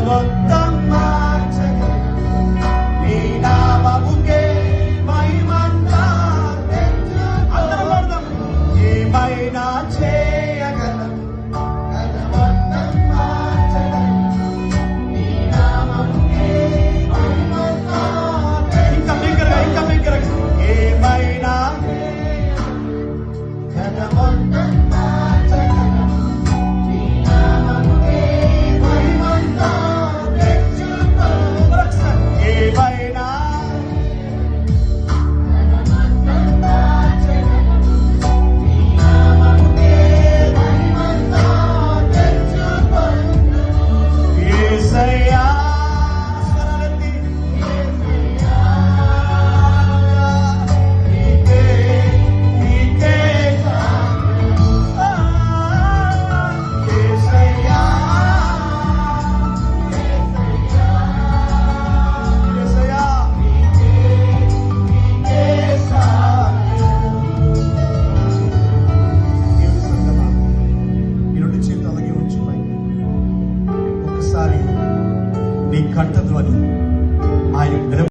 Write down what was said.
never కంఠధ్వని ఆయన